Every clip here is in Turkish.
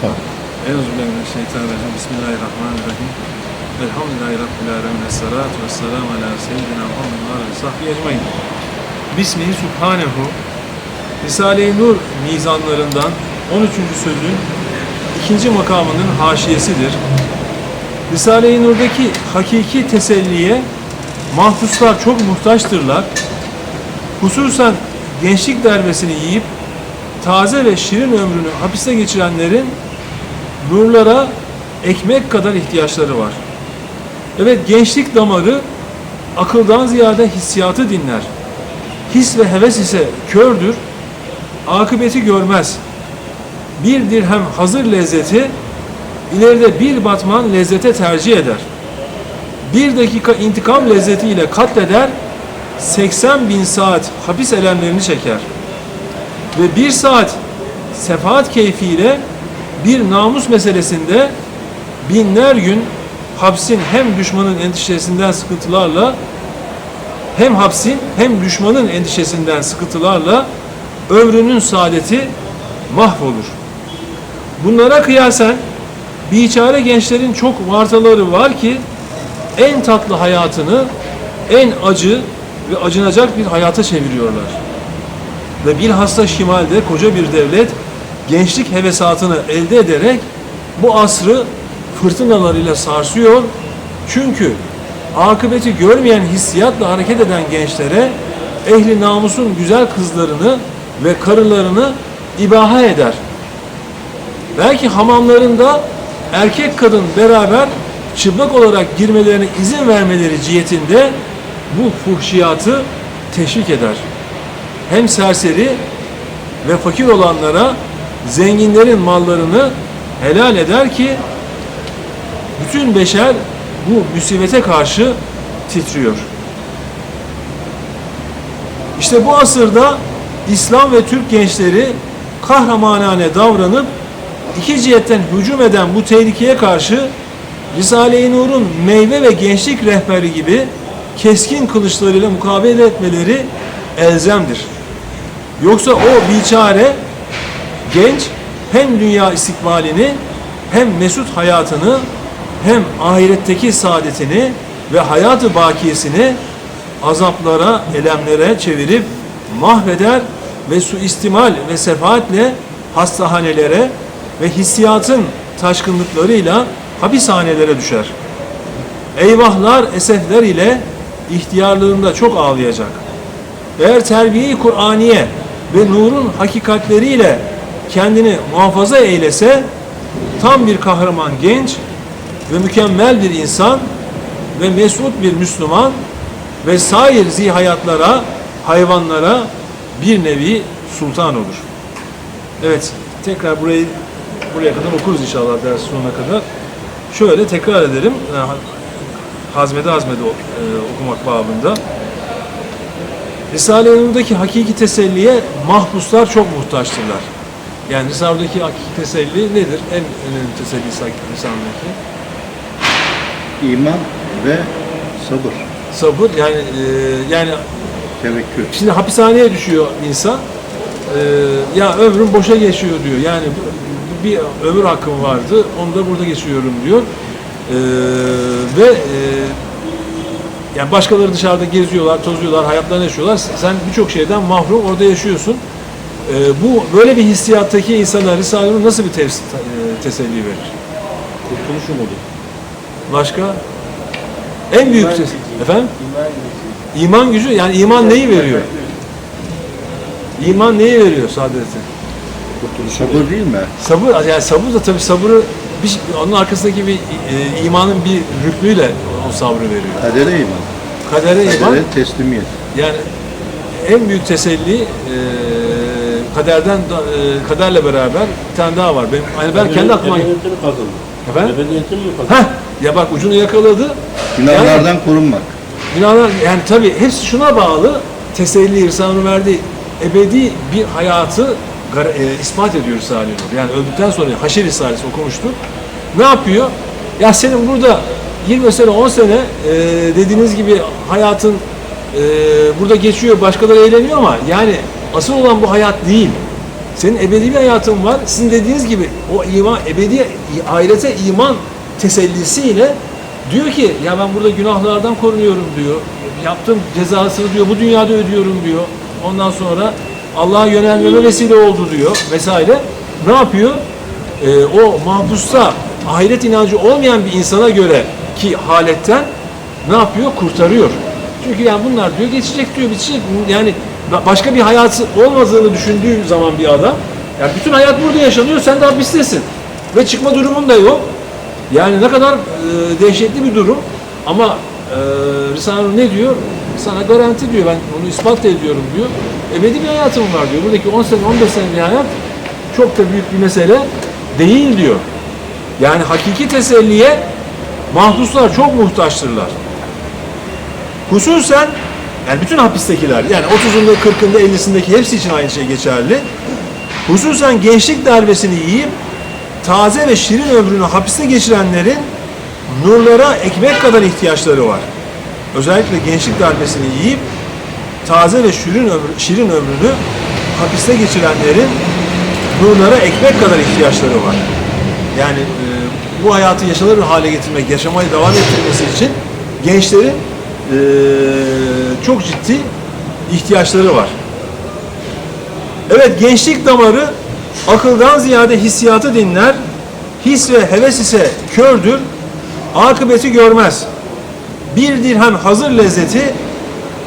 Tamam. Euzubillahimineşşeytanirracim. Bismillahirrahmanirrahim. Elhamdülillahi Rabbil alemin. Esselatu vesselamu ala seyyidina Muhammed ve ala sahbihi ecmain. Bismihi Subhanehu. Risale-i Nur mizanlarından 13. sözün ikinci makamının haşiyesidir. Risale-i Nur'daki hakiki teselliye mahpuslar çok muhtaçtırlar. Hususen gençlik darbesini yiyip taze ve şirin ömrünü hapiste geçirenlerin nurlara ekmek kadar ihtiyaçları var. Evet gençlik damarı akıldan ziyade hissiyatı dinler. His ve heves ise kördür, akıbeti görmez. Bir dirhem hazır lezzeti ileride bir batman lezzete tercih eder. Bir dakika intikam lezzetiyle katleder, 80 bin saat hapis elemlerini çeker. Ve bir saat sefaat keyfiyle bir namus meselesinde binler gün hapsin hem düşmanın endişesinden sıkıntılarla hem hapsin hem düşmanın endişesinden sıkıntılarla ömrünün saadeti mahvolur. Bunlara kıyasen biçare gençlerin çok martaları var ki en tatlı hayatını en acı ve acınacak bir hayata çeviriyorlar. Ve bilhassa şimalde koca bir devlet gençlik hevesatını elde ederek bu asrı fırtınalarıyla sarsıyor. Çünkü akıbeti görmeyen hissiyatla hareket eden gençlere ehli namusun güzel kızlarını ve karılarını ibaha eder. Belki hamamlarında erkek kadın beraber çıplak olarak girmelerine izin vermeleri cihetinde bu fuhşiyatı teşvik eder. Hem serseri ve fakir olanlara zenginlerin mallarını helal eder ki bütün beşer bu musibete karşı titriyor. İşte bu asırda İslam ve Türk gençleri kahramanane davranıp iki cihetten hücum eden bu tehlikeye karşı Risale-i Nur'un meyve ve gençlik rehberi gibi keskin kılıçlarıyla mukabele etmeleri elzemdir. Yoksa o biçare genç hem dünya istikbalini hem mesut hayatını hem ahiretteki saadetini ve hayatı bakiyesini azaplara, elemlere çevirip mahveder ve suistimal ve sefaatle hastahanelere ve hissiyatın taşkınlıklarıyla hapishanelere düşer. Eyvahlar, esefler ile ihtiyarlığında çok ağlayacak. Eğer terbiye-i Kur'aniye ve nurun hakikatleriyle kendini muhafaza eylese tam bir kahraman genç ve mükemmel bir insan ve mesut bir Müslüman ve sair zihayatlara, hayvanlara bir nevi sultan olur. Evet, tekrar burayı buraya kadar okuruz inşallah ders sonuna kadar. Şöyle tekrar ederim. e, Hazmede hazmede e, okumak babında. Risale-i Nur'daki hakiki teselliye mahpuslar çok muhtaçtırlar. Yani Risale'deki hakiki teselli nedir? En önemli tesellisi hakiki Risale'deki. İman ve sabır, Sabır yani e, yani tevekkül. şimdi hapishaneye düşüyor insan. E, ya ömrüm boşa geçiyor diyor. Yani bir, ömür hakkım vardı. Onu da burada geçiyorum diyor. E, ve e, yani başkaları dışarıda geziyorlar, tozuyorlar, hayatlarını yaşıyorlar. Sen birçok şeyden mahrum orada yaşıyorsun. E, bu böyle bir hissiyattaki insana Risale-i Nur nasıl bir tefs- e, teselli verir? Kurtuluş umudu. Başka? En büyük ses. Efendim? İman gücü yani iman neyi veriyor? İman neyi veriyor saadeti? Sabır değil mi? Sabır yani sabır da tabii sabrı bir, şey- onun arkasındaki bir e, imanın bir rüknüyle o sabrı veriyor. Kadere iman. Kadere iman Kadere teslimiyet. yani en büyük teselli e, kaderden e, kaderle beraber bir tane daha var. Benim hani ben kendi aklıma Ebediyetini kazandı. Efendim? Ebediyetini mi kazandı? Heh, ya bak ucunu yakaladı. Günahlardan korunmak. Günahlar yani tabii hepsi şuna bağlı. Teselli İrsan'ın verdiği ebedi bir hayatı gar- e, ispat ediyor Risale-i Nur. Yani öldükten sonra Haşer Risalesi okumuştuk. Ne yapıyor? Ya senin burada 20 sene 10 sene e, dediğiniz gibi hayatın e, burada geçiyor başkaları eğleniyor ama yani asıl olan bu hayat değil. Senin ebedi bir hayatın var. Sizin dediğiniz gibi o iman, ebedi ahirete iman tesellisiyle diyor ki ya ben burada günahlardan korunuyorum diyor. Yaptığım cezasını diyor bu dünyada ödüyorum diyor. Ondan sonra Allah'a yönelmeme vesile oldu diyor vesaire. Ne yapıyor? Ee, o mahpusta ahiret inancı olmayan bir insana göre ki haletten ne yapıyor? Kurtarıyor. Çünkü yani bunlar diyor geçecek diyor bitecek. Yani başka bir hayatı olmadığını düşündüğü zaman bir adam yani bütün hayat burada yaşanıyor sen de hapistesin. Ve çıkma durumun da yok. Yani ne kadar e, dehşetli bir durum ama e, Risale-i Nur ne diyor? Sana garanti diyor ben onu ispat ediyorum diyor. Ebedi bir hayatım var diyor. Buradaki 10 sene 15 sene bir hayat çok da büyük bir mesele değil diyor. Yani hakiki teselliye mahpuslar çok muhtaçtırlar. Hususen yani bütün hapistekiler yani 30'unda 40'ında 50'sindeki hepsi için aynı şey geçerli. Hususen gençlik darbesini yiyip taze ve şirin ömrünü hapiste geçirenlerin nurlara ekmek kadar ihtiyaçları var. Özellikle gençlik darbesini yiyip taze ve şirin, ömrü, şirin ömrünü hapiste geçirenlerin nurlara ekmek kadar ihtiyaçları var. Yani e, bu hayatı yaşanır hale getirmek, yaşamaya devam ettirmesi için gençlerin e, çok ciddi ihtiyaçları var. Evet gençlik damarı akıldan ziyade hissiyatı dinler, his ve heves ise kördür, akıbeti görmez. Bir dirhem hazır lezzeti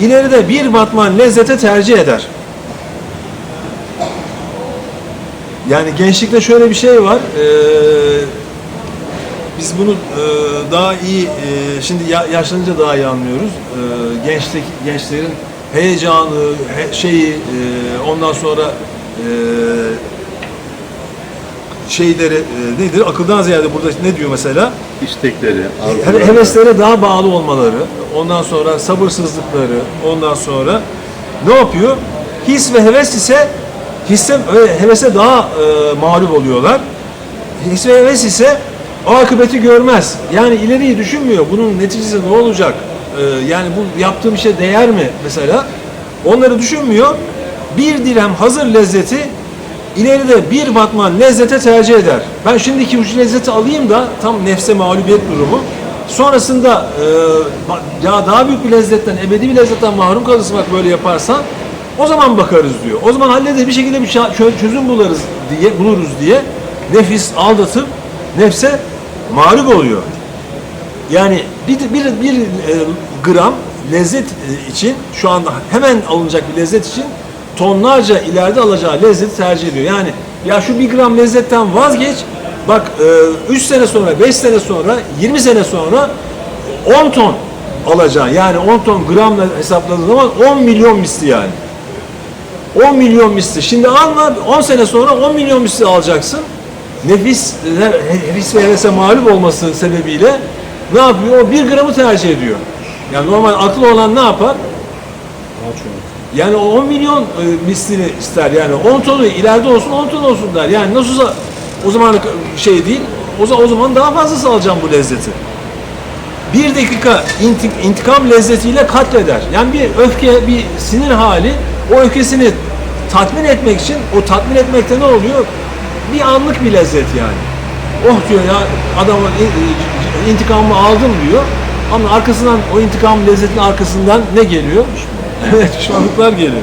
ileride bir batman lezzete tercih eder. Yani gençlikte şöyle bir şey var. Ee, biz bunu e, daha iyi, e, şimdi ya, yaşlanınca daha iyi anlıyoruz. E, gençlik, gençlerin heyecanı, he- şeyi, e, ondan sonra e, şeyleri e, nedir? Akıldan ziyade burada ne diyor mesela? İstekleri, He- arzuları. Heveslere daha bağlı olmaları, ondan sonra sabırsızlıkları, ondan sonra ne yapıyor? His ve heves ise hisse ve hevese daha e, mağlup oluyorlar. His ve heves ise o akıbeti görmez. Yani ileriyi düşünmüyor. Bunun neticesi ne olacak? E, yani bu yaptığım işe değer mi mesela? Onları düşünmüyor. Bir dirhem hazır lezzeti ileride bir batman lezzete tercih eder. Ben şimdiki ucu lezzeti alayım da tam nefse mağlubiyet durumu. Sonrasında e, ya daha büyük bir lezzetten, ebedi bir lezzetten mahrum kalırsın böyle yaparsan o zaman bakarız diyor. O zaman hallederiz bir şekilde bir çözüm bularız diye buluruz diye nefis aldatıp nefse mağlup oluyor. Yani bir, bir, bir e, gram lezzet e, için şu anda hemen alınacak bir lezzet için tonlarca ileride alacağı lezzeti tercih ediyor. Yani ya şu bir gram lezzetten vazgeç bak 3 sene sonra 5 sene sonra 20 sene sonra 10 ton alacaksın. Yani 10 ton gramla hesapladığın zaman 10 milyon misli yani. 10 milyon misli. Şimdi alma 10 sene sonra 10 milyon misli alacaksın. Nefis, nefis ve hevese mağlup olması sebebiyle ne yapıyor? O 1 gramı tercih ediyor. Yani normal aklı olan ne yapar? Yani o 10 milyon e, mislini ister. Yani 10 tonu ileride olsun 10 ton olsun der. Yani nasılsa o zaman şey değil. O zaman, o zaman daha fazlası alacağım bu lezzeti. Bir dakika intik- intikam lezzetiyle katleder. Yani bir öfke, bir sinir hali o öfkesini tatmin etmek için o tatmin etmekte ne oluyor? Bir anlık bir lezzet yani. Oh diyor ya adamın in- intikamımı aldım diyor. Ama arkasından o intikam lezzetinin arkasından ne geliyor? Evet geliyor.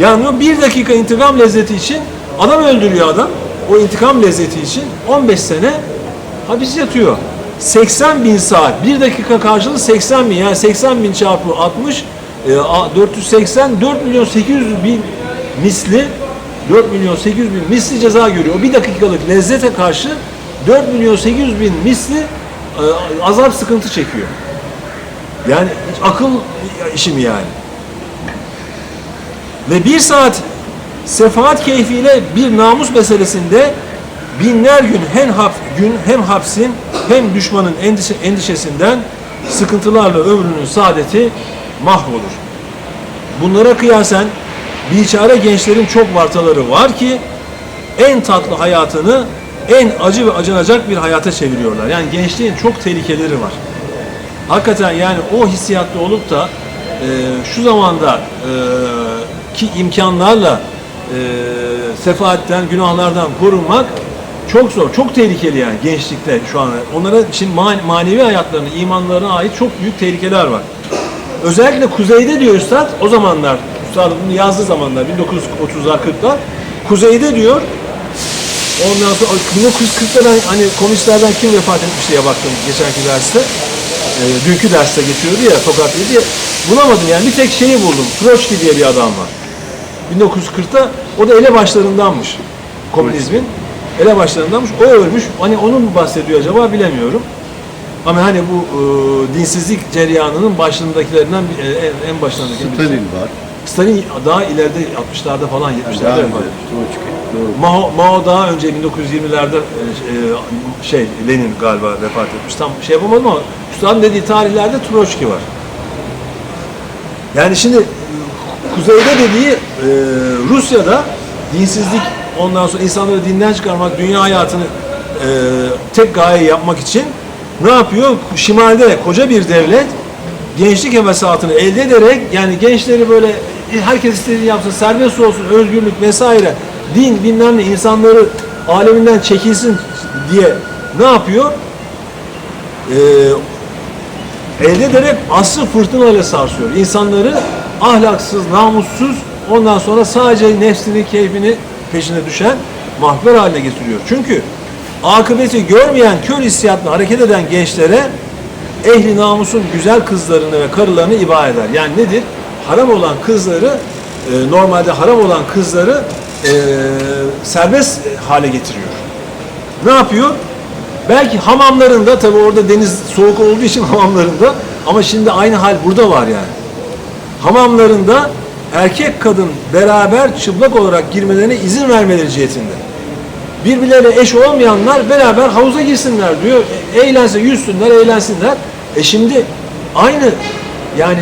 Yani bir dakika intikam lezzeti için adam öldürüyor adam. O intikam lezzeti için 15 sene hapis yatıyor. 80 bin saat, bir dakika karşılığı 80 bin yani 80 bin çarpı 60 e, a- 480 4 milyon 800 bin misli 4 milyon 800 bin misli ceza görüyor. O bir dakikalık lezzete karşı 4 milyon 800 bin misli e, azap sıkıntı çekiyor. Yani hiç akıl işi mi yani? Ve bir saat sefaat keyfiyle bir namus meselesinde binler gün hem hap, gün hem hapsin hem düşmanın endişe, endişesinden sıkıntılarla ömrünün saadeti mahvolur. Bunlara kıyasen biçare gençlerin çok vartaları var ki en tatlı hayatını en acı ve acınacak bir hayata çeviriyorlar. Yani gençliğin çok tehlikeleri var. Hakikaten yani o hissiyatta olup da e, şu zamanda e, ki imkanlarla e, sefaatten, günahlardan korunmak çok zor, çok tehlikeli yani gençlikte şu an. Onlara şimdi man- manevi hayatlarına, imanlarına ait çok büyük tehlikeler var. Özellikle kuzeyde diyor Üstad, o zamanlar, Üstad bunu yazdığı zamanlar, 1930'lar, 40'lar, kuzeyde diyor, ondan sonra 1940'ta ben hani komünistlerden kim vefat etmiş diye baktım geçenki derste. Ee, dünkü derste geçiyordu ya Tokat'ta diye. Bulamadım yani bir tek şeyi buldum. Troçki diye bir adam var. 1940'ta o da elebaşlarındanmış komünizmin. Elebaşlarındanmış. O ölmüş. Hani onun mu bahsediyor acaba bilemiyorum. Ama hani bu e, dinsizlik cereyanının başındakilerinden e, en, başlarındaki. Stalin var. Stalin daha ileride 60'larda falan 70'lerde Daha önce vefat etmiş. Troçki. Doğru. Mao, Mao daha önce 1920'lerde e, e, şey Lenin galiba vefat etmiş. Tam şey yapamadım ama Üstad'ın dediği tarihlerde Troçki var. Yani şimdi e, kuzeyde dediği e, Rusya'da dinsizlik ondan sonra insanları dinden çıkarmak, dünya hayatını e, tek gaye yapmak için ne yapıyor? Şimalde koca bir devlet gençlik hevesatını elde ederek yani gençleri böyle e, herkes istediğini yapsın, serbest olsun, özgürlük vesaire, din bilmem ne insanları aleminden çekilsin diye ne yapıyor? Ee, elde ederek asrı fırtınayla sarsıyor. İnsanları ahlaksız, namussuz, ondan sonra sadece nefsini, keyfini peşine düşen mahver haline getiriyor. Çünkü akıbeti görmeyen, kör hissiyatla hareket eden gençlere ehli namusun güzel kızlarını ve karılarını iba eder. Yani nedir? Haram olan kızları, e, normalde haram olan kızları e, serbest hale getiriyor. Ne yapıyor? Belki hamamlarında tabi orada deniz soğuk olduğu için hamamlarında ama şimdi aynı hal burada var yani. Hamamlarında erkek kadın beraber çıplak olarak girmelerine izin vermeleri cihetinde. Birbirleriyle eş olmayanlar beraber havuza girsinler diyor. E, Eğlense yüzsünler, eğlensinler. E şimdi aynı yani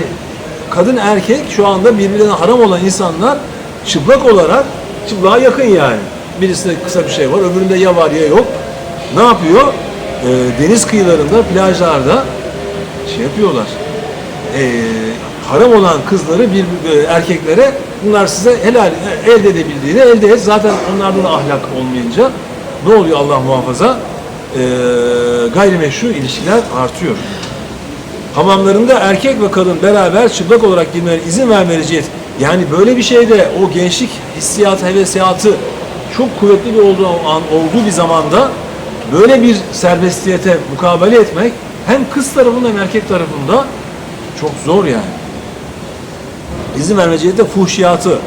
kadın erkek şu anda birbirine haram olan insanlar çıplak olarak çıplığa yakın yani. Birisinde kısa bir şey var, öbüründe ya var ya yok. Ne yapıyor? E, deniz kıyılarında, plajlarda şey yapıyorlar. E, haram olan kızları bir, bir- erkeklere bunlar size helal elde edebildiğini elde et. Zaten onlarda da ahlak olmayınca ne oluyor Allah muhafaza? E, gayrimeşru ilişkiler artıyor. Hamamlarında erkek ve kadın beraber çıplak olarak girmelerine izin vermeleri cihet. Yani böyle bir şeyde o gençlik hissiyatı, hevesiyatı çok kuvvetli bir olduğu an, olduğu bir zamanda böyle bir serbestiyete mukabele etmek hem kız tarafında hem erkek tarafında çok zor yani. İzin verme cihette fuhşiyatı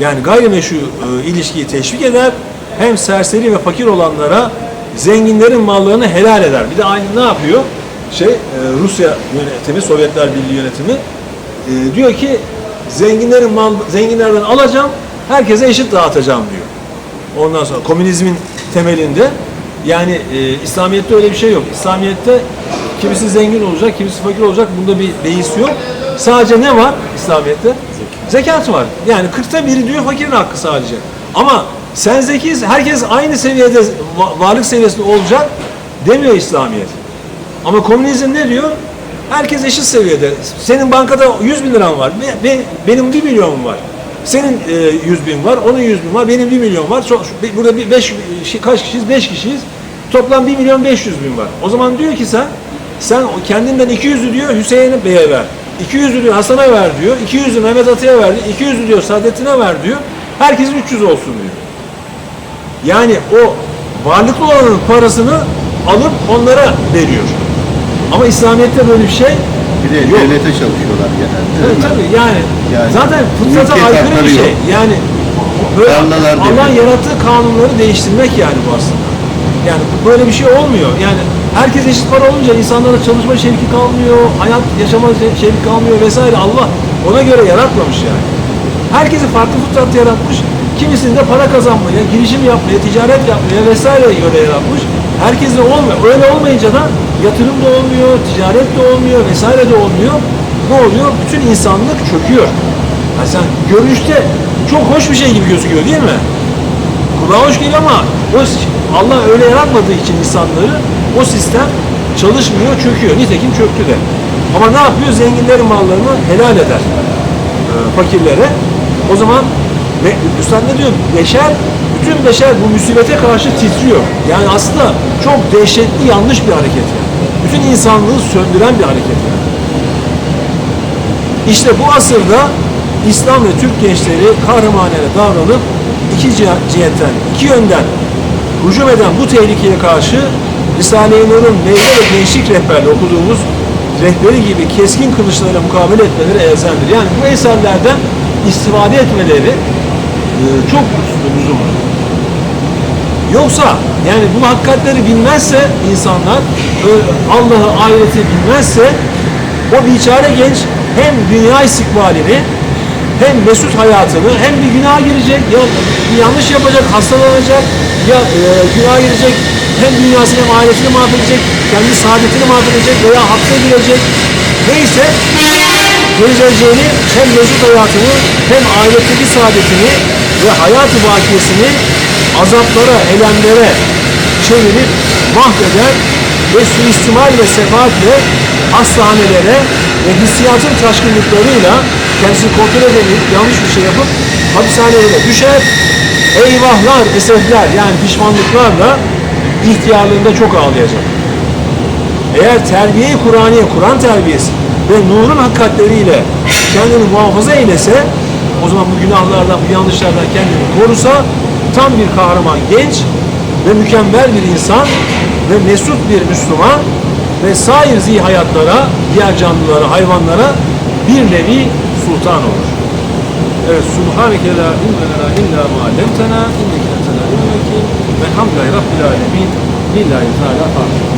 yani gayrimeşru e, ilişkiyi teşvik eder hem serseri ve fakir olanlara zenginlerin mallarını helal eder. Bir de aynı ne yapıyor? Şey e, Rusya yönetimi, Sovyetler Birliği yönetimi e, diyor ki zenginlerin mal zenginlerden alacağım, herkese eşit dağıtacağım diyor. Ondan sonra komünizmin temelinde yani e, İslamiyet'te öyle bir şey yok. İslamiyet'te kimisi zengin olacak, kimisi fakir olacak. Bunda bir beis yok. Sadece ne var İslamiyet'te? Zekat var. Yani 40'ta biri diyor fakirin hakkı sadece. Ama sen zekiz, herkes aynı seviyede va- varlık seviyesinde olacak demiyor İslamiyet. Ama komünizm ne diyor? Herkes eşit seviyede. Senin bankada 100 bin liran var. Be- be- benim 1 milyonum var. Senin e, 100 bin var, onun 100 bin var, benim 1 milyon var. Burada bir beş, kaç kişiyiz? 5 kişiyiz. Toplam 1 milyon 500 bin var. O zaman diyor ki sen, sen kendinden 200'ü diyor Hüseyin Bey'e ver. 200'ü diyor Hasan'a ver diyor. 200'ü Mehmet Atay'a ver diyor. 200'ü diyor Saadettin'e ver diyor. Herkesin 300 olsun diyor. Yani o varlıklı olanın parasını alıp onlara veriyor. Ama İslamiyet'te böyle bir şey Bir de Yok. devlete çalışıyorlar genelde. Tabii tabii yani, Yani zaten fıtrata aykırı bir şey. yok. Yani böyle Tarlalar Allah'ın devlet. yarattığı kanunları değiştirmek yani bu aslında. Yani böyle bir şey olmuyor. Yani herkes eşit para olunca insanlara çalışma şevki kalmıyor, hayat yaşama şe- şevki kalmıyor vesaire. Allah ona göre yaratmamış yani. Herkesi farklı fıtrat yaratmış. Kimisini de para kazanmaya, girişim yapmaya, ticaret yapmaya vesaire göre yaratmış. Herkese olmuyor. Öyle olmayınca da yatırım da olmuyor, ticaret de olmuyor, vesaire de olmuyor. Ne oluyor? Bütün insanlık çöküyor. Ha sen görünüşte çok hoş bir şey gibi gözüküyor değil mi? Kulağa hoş geliyor ama o, Allah öyle yaratmadığı için insanları o sistem çalışmıyor, çöküyor. Nitekim çöktü de. Ama ne yapıyor? Zenginlerin mallarını helal eder e, fakirlere. O zaman ve Üstad ne diyor? Beşer bütün beşer bu musibete karşı titriyor. Yani aslında çok dehşetli yanlış bir hareket yani. Bütün insanlığı söndüren bir hareket yani. İşte bu asırda İslam ve Türk gençleri kahramanane davranıp iki cihe- cihetten, iki yönden hücum eden bu tehlikeye karşı Risale-i Nur'un meyve ve gençlik rehberli okuduğumuz rehberi gibi keskin kılıçlarla mukabele etmeleri elzemdir. Yani bu eserlerden istifade etmeleri e, çok lüzum var. Yoksa yani bu hakikatleri bilmezse insanlar Allah'ı ahireti bilmezse o biçare genç hem dünya istikbalini hem mesut hayatını hem bir günaha girecek ya bir yanlış yapacak hastalanacak ya e, günaha girecek hem dünyasını hem ahiretini mahvedecek kendi saadetini mahvedecek veya hapse girecek. Neyse göreceğini hem mesut hayatını hem ahiretteki saadetini ve hayat-ı bakiyesini azaplara, elemlere çevirip mahveder ve suistimal ve sefaatle hastanelere ve hissiyatın taşkınlıklarıyla kendisini kontrol edemeyip yanlış bir şey yapıp hapishanelere düşer. Eyvahlar, esefler yani pişmanlıklarla ihtiyarlığında çok ağlayacak. Eğer terbiye-i Kur'aniye, Kur'an terbiyesi ve nurun hakikatleriyle kendini muhafaza eylese, o zaman bu günahlardan, bu yanlışlardan kendini korusa, tam bir kahraman genç ve mükemmel bir insan ve mesut bir Müslüman ve sair zihi hayatlara, diğer canlılara, hayvanlara bir nevi sultan olur. Evet, Subhaneke la ilme lena illa ma allamtena inneke entel alimul hakim. Velhamdülillahi rabbil alamin. Lillahi Teala.